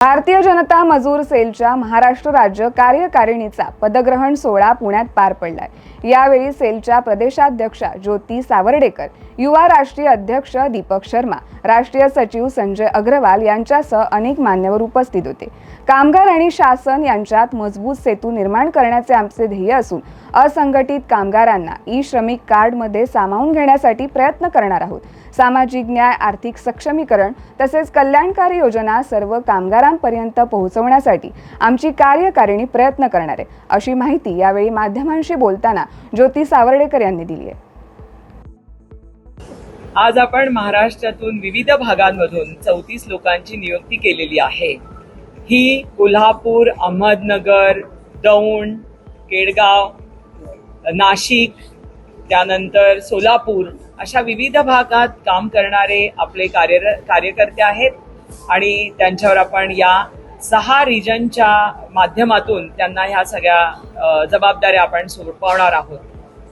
Bye. Bharatiya Janata मजूर सेलच्या महाराष्ट्र राज्य कार्यकारिणीचा पदग्रहण सोहळा पुण्यात पार पडलाय. यावेळी सेलच्या प्रदेशाध्यक्षा ज्योती सावर्डेकर युवा राष्ट्रीय अध्यक्ष दीपक शर्मा राष्ट्रीय सचिव संजय अग्रवाल यांच्यासह अनेक मान्यवर उपस्थित होते. कामगार आणि शासन यांच्यात मजबूत सेतू निर्माण करण्याचे आमचे ध्येय असून असंघटित कामगारांना ई श्रमिक कार्डमध्ये सामावून घेण्यासाठी प्रयत्न करणार आहोत. सामाजिक न्याय आर्थिक सक्षमीकरण तसेच कल्याणकारी योजना सर्व कामगारांपर्यंत पोहोचवण्यासाठी आमची कार्यकारिणी प्रयत्न करणार आहे अशी माहिती यावेळी माध्यमांशी बोलताना ज्योती सावर्डेकर यांनी दिली आहे. आज आपण महाराष्ट्रातून विविध भागांमधून चौतीस लोकांची नियुक्ती केलेली आहे. ही कोल्हापूर अहमदनगर दौंड केडगाव नाशिक त्यानंतर सोलापूर अशा विविध भागात काम करणारे आपले कार्य कार्यकर्ते आहेत. आणि त्यांच्यावर आपण या सहा रिजनच्या माध्यमातून त्यांना ह्या सगळ्या जबाबदाऱ्या आपण सोपवणार आहोत.